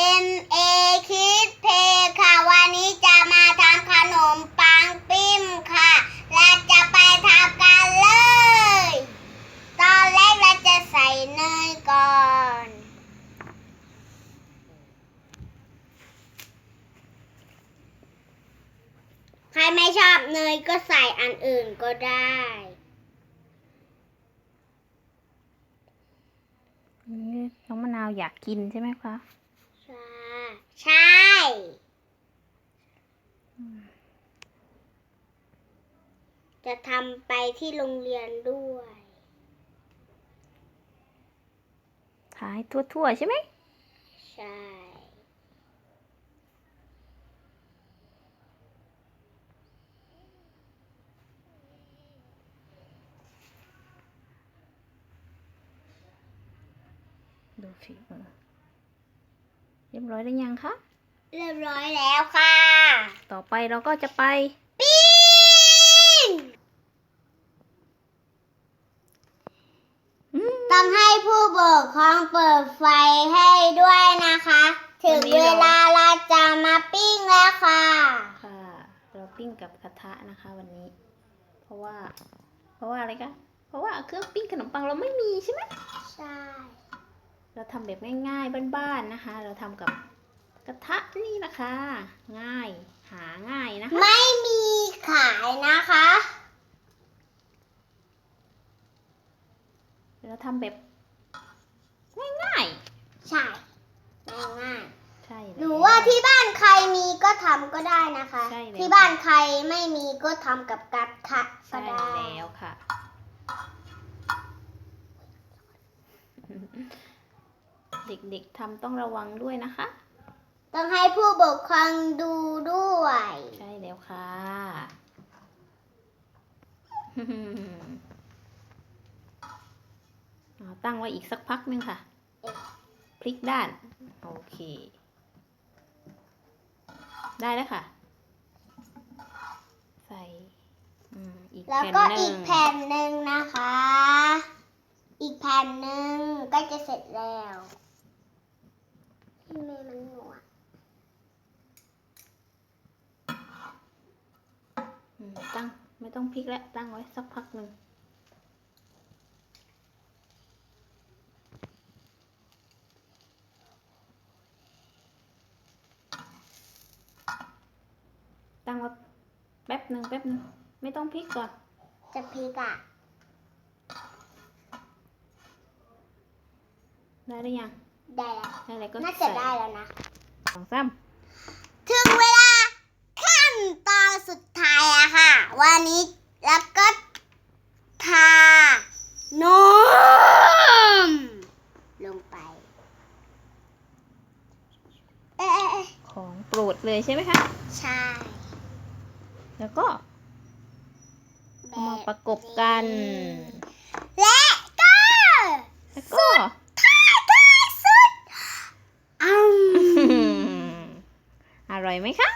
M A คิดเพค่ะ วันนี้จะมาทำขนมปังปิ้มค่ะ เราจะไปทำกันเลย ตอนแรกเราจะใส่เนยก่อน ใครไม่ชอบเนยก็ใส่อันอื่นก็ได้น้องมะนาวอยากกินใช่ไหมคะ ใช่ จะทำไปที่โรงเรียนด้วยขายทั่วๆใช่ไหม ใช่ ดูฝีมือ เรียบร้อยหรือยังคะ เรียบร้อยแล้วค่ะ ต่อไปเราก็จะไป ปิ้งอืมต้องให้ผู้ปกครองเปิดไฟให้ด้วยนะคะ ถึงวันนี้เวเรา ลาเราจะมาปิ้งแล้วค่ะ ค่ะ เราปิ้งกับกระทะนะคะวันนี้ เพราะว่า เพราะว่าอะไรคะ เพราะว่าเครื่องปิ้งขนมปังเราไม่มีใช่ไหมใช่ เราทำแบบง่ายๆบ้านๆนะคะ เราทำกับกระทะนี่นะคะ ง่ายหาง่ายนะคะ ไม่มีขายนะคะ เราทำแบบง่ายใช่ง่ายๆใช่ๆแล้หนูว่าที่บ้านใครมีก็ทำก็ได้นะคะ ใช่แล้ว ที่บ้านใครไม่มีก็ทำกับกระทะก็ใช่ได้แล้วค่ะ เด็กๆทำต้องระวังด้วยนะคะ ต้องให้ผู้ปกครองดูด้วย ใช่แล้วค่ะเอาตั้งไว้อีกสักพักหนึงค่ะ พลิกด้าน โอเค ได้แล้วค่ะ ใส่อืมอีกแล้วแผ่นก็หนึ่อีงกแผ่นหนึ่งนะคะ อีกแผ่นหนึ่งก็จะเสร็จแล้ว ที่เมย์มันหนวดอืมตั้งไม่ต้องพลิกแล้วตั้งไว้สักพักหนึ่งตั้งไว้แป๊บหนึ่งแป๊บหนึ่งไม่ต้องพลิกก่อน จะพลิกอะได้หรือยัง ได้แล้วได้แล้วก็น่าจะใส่ได้แล้วนะ สองสามถึงเวลาขั้นตอนสุดท้ายอะค่ะ วันนี้แล้วก็ทานมลงไป เอ๊ะเอ๊ะเอ๊ะของโปรดเลยใช่ไหมคะ ใช่แล้วก็เอามาประกบกัน และก็ แล้วก็ ท้ายท้ายสุดอืม อ ร่อยไหมคะ